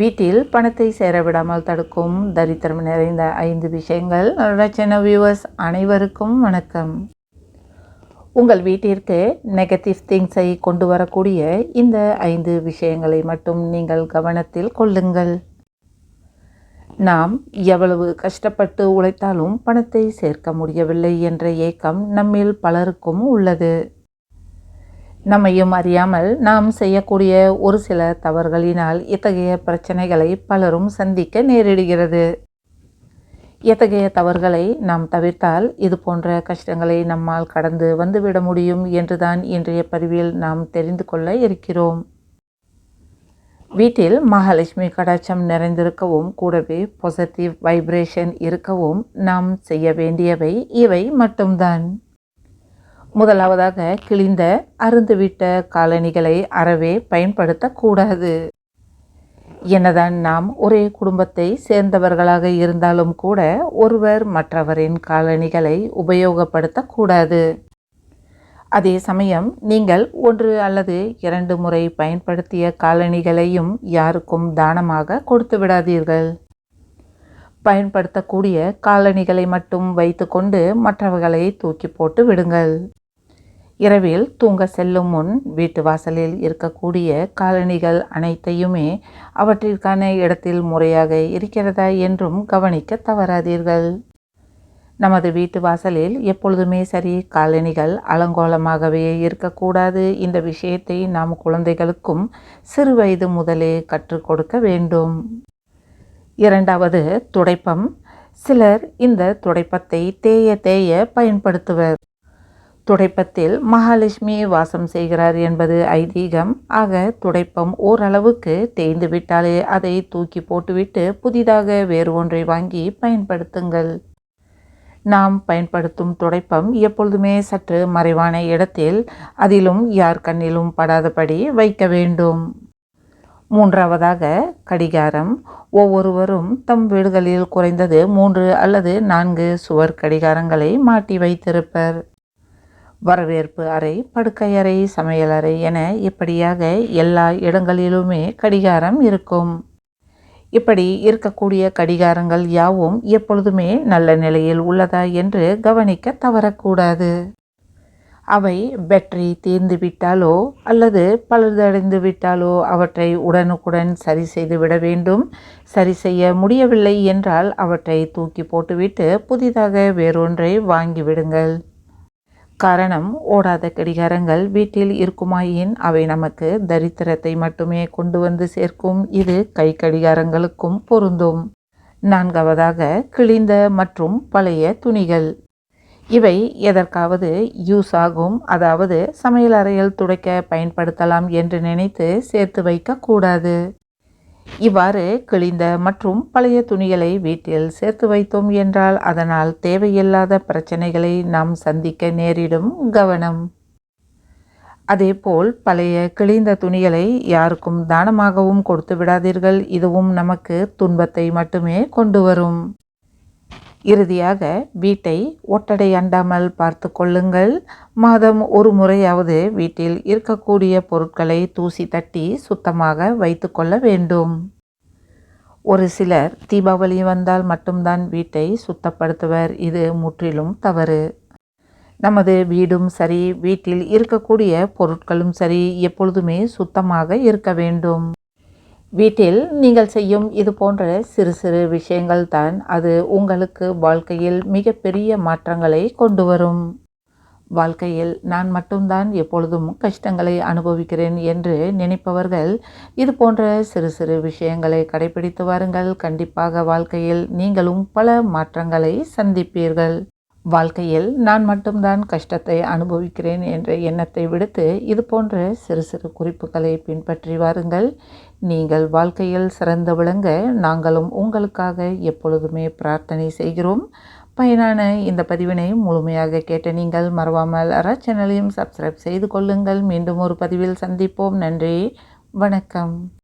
வீட்டில் பணத்தை சேரவிடாமல் தடுக்கும் தரித்திரம் நிறைந்த ஐந்து விஷயங்கள். ரச்சன வியூவர்ஸ் அனைவருக்கும் வணக்கம். உங்கள் வீட்டிற்கு நெகட்டிவ் திங்ஸை கொண்டு வரக்கூடிய இந்த ஐந்து விஷயங்களை மட்டும் நீங்கள் கவனத்தில் கொள்ளுங்கள். நாம் எவ்வளவு கஷ்டப்பட்டு உழைத்தாலும் பணத்தை சேர்க்க முடியவில்லை என்ற ஏக்கம் நம்மில் பலருக்கும் உள்ளது. நம்மையும் அறியாமல் நாம் செய்யக்கூடிய ஒரு சில தவறுகளினால் இத்தகைய பிரச்சனைகளை பலரும் சந்திக்க நேரிடுகிறது. எத்தகைய தவறுகளை நாம் தவிர்த்தால் இது போன்ற கஷ்டங்களை நம்மால் கடந்து வந்துவிட முடியும் என்றுதான் இன்றைய பதிவில் நாம் தெரிந்து கொள்ள இருக்கிறோம். வீட்டில் மகாலட்சுமி கடாட்சம் நிறைந்திருக்கவும் கூடவே பாசிட்டிவ் வைப்ரேஷன் இருக்கவும் நாம் செய்ய வேண்டியவை இவை மட்டும்தான். முதலாவதாக கிழிந்த அருந்துவிட்ட காலணிகளை அறவே பயன்படுத்தக்கூடாது. என்னதான் நாம் ஒரே குடும்பத்தை சேர்ந்தவர்களாக இருந்தாலும் கூட ஒருவர் மற்றவரின் காலணிகளை உபயோகப்படுத்தக்கூடாது. அதே சமயம் நீங்கள் ஒன்று அல்லது இரண்டு முறை பயன்படுத்திய காலணிகளையும் யாருக்கும் தானமாக கொடுத்து விடாதீர்கள். பயன்படுத்தக்கூடிய காலணிகளை மட்டும் வைத்துக்கொண்டு மற்றவர்களை தூக்கி போட்டு விடுங்கள். இரவில் தூங்க செல்லும் முன் வீட்டு வாசலில் இருக்கக்கூடிய காலணிகள் அனைத்தையுமே அவற்றிற்கான இடத்தில் முறையாக இருக்கிறதா என்றும் கவனிக்க தவறாதீர்கள். நமது வீட்டு வாசலில் எப்பொழுதுமே சரி காலணிகள் அலங்கோலமாகவே இருக்கக்கூடாது. இந்த விஷயத்தை நாம் குழந்தைகளுக்கும் சிறு வயது முதலே கற்றுக் கொடுக்க வேண்டும். இரண்டாவது துடைப்பம். சிலர் இந்த துடைப்பத்தை தேய தேய பயன்படுத்துவர். துடைப்பத்தில் மகாலட்சுமி வாசம் செய்கிறார் என்பது ஐதீகம். ஆக துடைப்பம் ஓரளவுக்கு தேய்ந்து விட்டாலே அதை தூக்கி போட்டுவிட்டு புதிதாக வேறு ஒன்றை வாங்கி பயன்படுத்துங்கள். நாம் பயன்படுத்தும் துடைப்பம் எப்பொழுதுமே சற்று மறைவான இடத்தில் அதிலும் யார் கண்ணிலும் படாதபடி வைக்க வேண்டும். மூன்றாவதாக கடிகாரம். ஒவ்வொருவரும் தம் வீடுகளில் குறைந்தது மூன்று அல்லது நான்கு சுவர் கடிகாரங்களை மாட்டி வைத்திருப்பர். வரவேற்பு அறை படுக்கையறை சமையலறை என இப்படியாக எல்லா இடங்களிலுமே கடிகாரம் இருக்கும். இப்படி இருக்கக்கூடிய கடிகாரங்கள் யாவும் எப்பொழுதுமே நல்ல நிலையில் உள்ளதா என்று கவனிக்க தவறக்கூடாது. அவை பேட்டரி தீர்ந்து விட்டாலோ அல்லது பழுதடைந்து விட்டாலோ அவற்றை உடனுக்குடன் சரி செய்து விட வேண்டும். சரி செய்ய முடியவில்லை என்றால் அவற்றை தூக்கி போட்டுவிட்டு புதிதாக வேறொன்றை வாங்கிவிடுங்கள் காரணம் ஓடாத கடிகாரங்கள் வீட்டில் இருக்குமாயின் அவை நமக்கு தரித்திரத்தை மட்டுமே கொண்டு வந்து சேர்க்கும். இது கை கடிகாரங்களுக்கும் பொருந்தும். நான்காவதாக கிழிந்த மற்றும் பழைய துணிகள். இவை எதற்காவது யூஸ் ஆகும். அதாவது சமையல் அறையில் துடைக்க பயன்படுத்தலாம் என்று நினைத்து சேர்த்து வைக்கக்கூடாது. இவ்வாறு கிழிந்த மற்றும் பழைய துணிகளை வீட்டில் சேர்த்து வைத்தோம் என்றால் அதனால் தேவையில்லாத பிரச்சனைகளை நாம் சந்திக்க நேரிடும் கவனம். அதேபோல் பழைய கிழிந்த துணிகளை யாருக்கும் தானமாகவும் கொடுத்து விடாதீர்கள். இதுவும் நமக்கு துன்பத்தை மட்டுமே கொண்டு வரும். இறுதியாக வீட்டை ஒட்டடை அண்டாமல் பார்த்து கொள்ளுங்கள். மாதம் ஒரு முறையாவது வீட்டில் இருக்கக்கூடிய பொருட்களை தூசி தட்டி சுத்தமாக வைத்து கொள்ள வேண்டும். ஒரு சிலர் தீபாவளி வந்தால் மட்டும்தான் வீட்டை சுத்தப்படுத்துவர். இது முற்றிலும் தவறு. நமது வீடும் சரி வீட்டில் இருக்கக்கூடிய பொருட்களும் சரி எப்பொழுதுமே சுத்தமாக இருக்க வேண்டும். வீட்டில் நீங்கள் செய்யும் இது போன்ற சிறு சிறு விஷயங்கள் தான் அது உங்களுக்கு வாழ்க்கையில் மிகப்பெரிய மாற்றங்களை கொண்டு வரும். வாழ்க்கையில் நான் மட்டும்தான் எப்பொழுதும் கஷ்டங்களை அனுபவிக்கிறேன் என்று நினைப்பவர்கள் இது போன்ற சிறு சிறு விஷயங்களை கடைபிடித்து வாருங்கள். கண்டிப்பாக வாழ்க்கையில் நீங்களும் பல மாற்றங்களை சந்திப்பீர்கள். வாழ்க்கையில் நான் மட்டும்தான் கஷ்டத்தை அனுபவிக்கிறேன் என்ற எண்ணத்தை விடுத்து இது போன்ற சிறு சிறு குறிப்புகளை பின்பற்றி வாருங்கள். நீங்கள் வாழ்க்கையில் சிறந்து விளங்க நாங்களும் உங்களுக்காக எப்பொழுதுமே பிரார்த்தனை செய்கிறோம். பயனான இந்த பதிவினை முழுமையாக கேட்ட நீங்கள் மறவாமல் அற சேனலையும் சப்ஸ்கிரைப் செய்து கொள்ளுங்கள். மீண்டும் ஒரு பதிவில் சந்திப்போம். நன்றி. வணக்கம்.